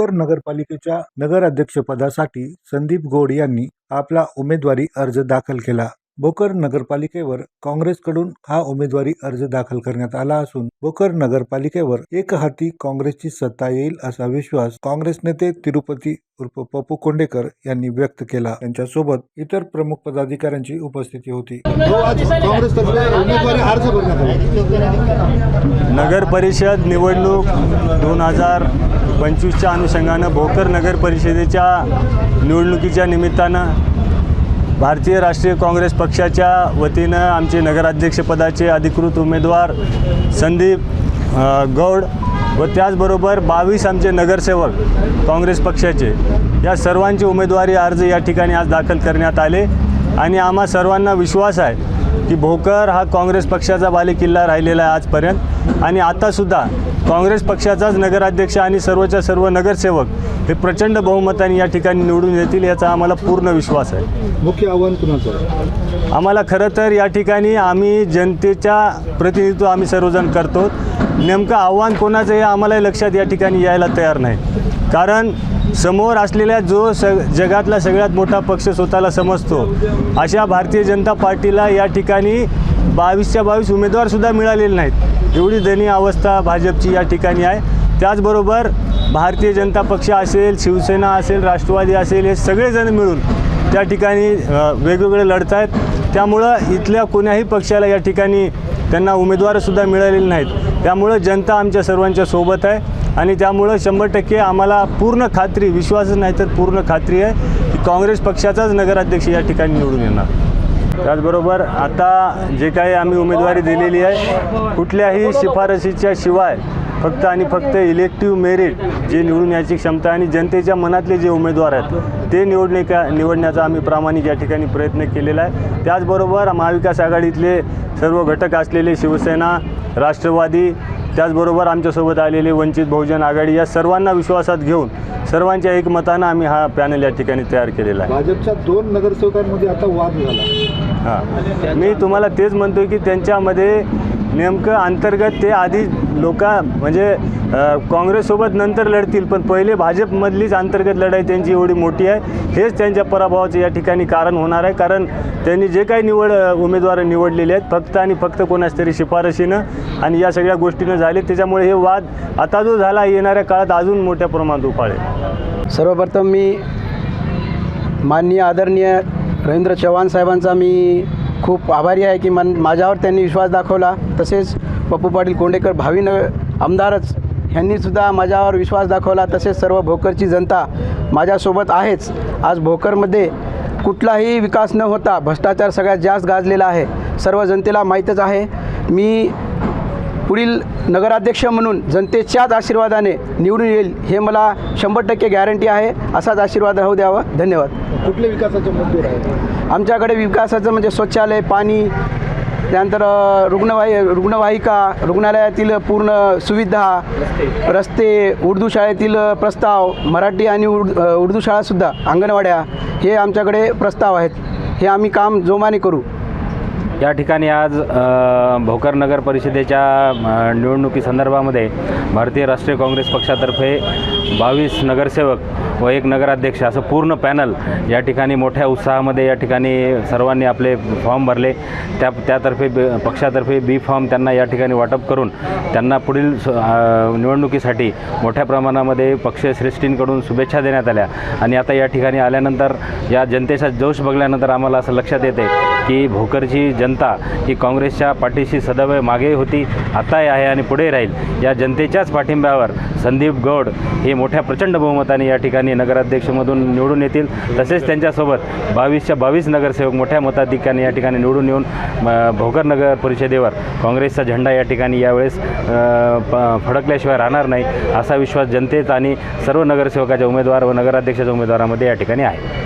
भोकर नगरपालिकेच्या नगराध्यक्षपदासाठी संदीप गोड यांनी आपला उमेदवारी अर्ज दाखल केला. भोकर नगरपालिकेवर काँग्रेसकडून हा उमेदवारी अर्ज दाखल करण्यात आला असून भोकर नगरपालिकेवर एक हाती काँग्रेसची सत्ता येईल असा विश्वास काँग्रेस नेते तिरुपती उर्फ पप्पू कोंडेकर यांनी व्यक्त केला. त्यांच्यासोबत इतर प्रमुख पदाधिकाऱ्यांची उपस्थिती होती. नगर परिषद निवडणूक दोन हजार पंचवीसच्या अनुषंगानं भोकर नगर परिषदेच्या निवडणुकीच्या निमित्तानं भारतीय राष्ट्रीय काँग्रेस पक्षाच्या वतीनं आमचे नगराध्यक्षपदाचे अधिकृत उमेदवार संदीप गौड व त्याचबरोबर बावीस आमचे नगरसेवक काँग्रेस पक्षाचे या सर्वांचे उमेदवारी अर्ज या ठिकाणी आज दाखल करण्यात आले. आणि आम्हा सर्वांना विश्वास आहे की भोकर हा काँग्रेस पक्षाचा बालेकिल्ला राहिलेला आहे आजपर्यंत. आणि आतासुद्धा काँग्रेस पक्षाचाच नगराध्यक्ष आणि सर्वच्या सर्व नगरसेवक हे प्रचंड बहुमताने या ठिकाणी निवडून येतील याचा आम्हाला पूर्ण विश्वास आहे. मुख्य आव्हान कुणाचं? आम्हाला खरं तर या ठिकाणी आम्ही जनतेच्या प्रतिनिधित्व आम्ही सर्वजण करतो. नेमकं आव्हान कोणाचं हे आम्हालाही लक्षात या ठिकाणी यायला तयार नाही. कारण समोर असलेल्या जो स जगातला सगळ्यात मोठा पक्ष स्वतःला समजतो. अशा भारतीय जनता पार्टीला या ठिकाणी बावीसच्या बावीस उमेदवारसुद्धा मिळालेले नाहीत. एवढी दयनीय अवस्था भाजपची या ठिकाणी आहे. त्याचबरोबर भारतीय जनता पक्ष असेल शिवसेना असेल राष्ट्रवादी असेल हे सगळेजण मिळून त्या ठिकाणी वेगवेगळे लढत आहेत. त्यामुळं इथल्या कोण्याही पक्षाला या ठिकाणी त्यांना उमेदवारसुद्धा मिळालेले नाहीत. त्यामुळं जनता आमच्या सर्वांच्या सोबत आहे. आणि त्यामुळं शंभर टक्के आम्हाला पूर्ण खात्री विश्वासच नाही तर पूर्ण खात्री आहे की काँग्रेस पक्षाचाच नगराध्यक्ष या ठिकाणी निवडून येणार. त्याचबरोबर आता जे काही आम्ही उमेदवारी दिलेली आहे कुठल्याही शिफारशीच्या शिवाय फक्त आणि फक्त इलेक्टिव्ह मेरिट जे निवडून याची क्षमता आणि जनतेच्या मनातले जे उमेदवार आहेत ते निवडणे का निवडण्याचा आम्ही प्रामाणिक या ठिकाणी प्रयत्न केलेला आहे. त्याचबरोबर महाविकास आघाडीतले सर्व घटक असलेले शिवसेना राष्ट्रवादी त्याचबरोबर आमच्यासोबत आलेले वंचित बहुजन आघाडी या सर्वांना विश्वासात घेऊन सर्वांच्या एकमतानं आम्ही हा पॅनल या ठिकाणी तयार केलेला आहे. भाजपच्या दोन नगरसेवकांमध्ये आता वाद झाला. हां. मी तुम्हाला तेच म्हणतोय की त्यांच्यामध्ये नेमकं अंतर्गत ते आधी लोक म्हणजे काँग्रेससोबत नंतर लढतील पण पहिले भाजपमधलीच अंतर्गत लढाई त्यांची एवढी मोठी आहे. हेच त्यांच्या पराभवाचं या ठिकाणी कारण होणार आहे. कारण त्यांनी जे काही निवड उमेदवार निवडलेले आहेत फक्त आणि फक्त कोणाच तरी शिफारशीनं आणि या सगळ्या गोष्टीनं झाले. त्याच्यामुळे हे वाद आता जो झाला येणाऱ्या काळात अजून मोठ्या प्रमाणात उफाळेल सर्वप्रथम मी माननीय आदरणीय रवींद्र चव्हाण साहेबांचा मी खूप आभारी आहे की मन माझ्यावर त्यांनी विश्वास दाखवला. तसेच पप्पू पाटील कोंडेकर भावी आमदारच ह्यांनीसुद्धा माझ्यावर विश्वास दाखवला. तसेच सर्व भोकरची जनता माझ्यासोबत आहेच. आज भोकरमध्ये कुठलाही विकास न होता भ्रष्टाचार सगळ्यात जास्त गाजलेला आहे. सर्व जनतेला माहीतच आहे. मी पुढील नगराध्यक्ष म्हणून जनतेच्याच आशीर्वादाने निवडून येईल हे मला शंभर टक्के गॅरंटी आहे. असाच आशीर्वाद राहू द्यावा. धन्यवाद. कुठले विकासाचे मुद्दे राहिले आमच्याकडे विकासाचं म्हणजे शौचालय पाणी त्यानंतर रुग्णवाही रुग्णवाहिका रुग्णालयातील पूर्ण सुविधा रस्ते उर्दू शाळेतील प्रस्ताव मराठी आणि उर्द उर्दू शाळासुद्धा अंगणवाड्या हे आमच्याकडे प्रस्ताव आहेत. हे आम्ही काम जोमाने करू. या ठिकाणी आज भोकर नगर परिषदेच्या निवडणुकीसंदर्भामध्ये भारतीय राष्ट्रीय काँग्रेस पक्षातर्फे बावीस नगरसेवक व एक नगराध्यक्ष असं पूर्ण पॅनल या ठिकाणी मोठ्या उत्साहामध्ये या ठिकाणी सर्वांनी आपले फॉर्म भरले. त्या त्यातर्फे ब- पक्षातर्फे बी फॉर्म त्यांना या ठिकाणी वाटप करून त्यांना पुढील स- निवडणुकीसाठी मोठ्या प्रमाणामध्ये पक्षश्रेष्ठींकडून शुभेच्छा देण्यात आल्या. आणि आता या ठिकाणी आल्यानंतर या जनतेचा जोश बघल्यानंतर आम्हाला असं लक्षात येते की भोकरची जनता ही काँग्रेसच्या पाठीशी सदैव मागे होती आताही आहे आणि पुढे राहील. या जनतेच्याच पाठिंब्यावर संदीप गौड हे मोठ्या प्रचंड बहुमताने या ठिकाणी नगराध्यक्षमधून निवडून येतील. तसेच त्यांच्यासोबत बावीसच्या बावीस नगरसेवक मोठ्या मताधिक्याने या ठिकाणी निवडून येऊन भोकर नगर परिषदेवर काँग्रेसचा झेंडा या ठिकाणी यावेळेस प- फडकल्याशिवाय राहणार नाही असा विश्वास जनतेत आणि सर्व नगरसेवकाच्या उमेदवार व नगराध्यक्षाच्या उमेदवारामध्ये या ठिकाणी आहे.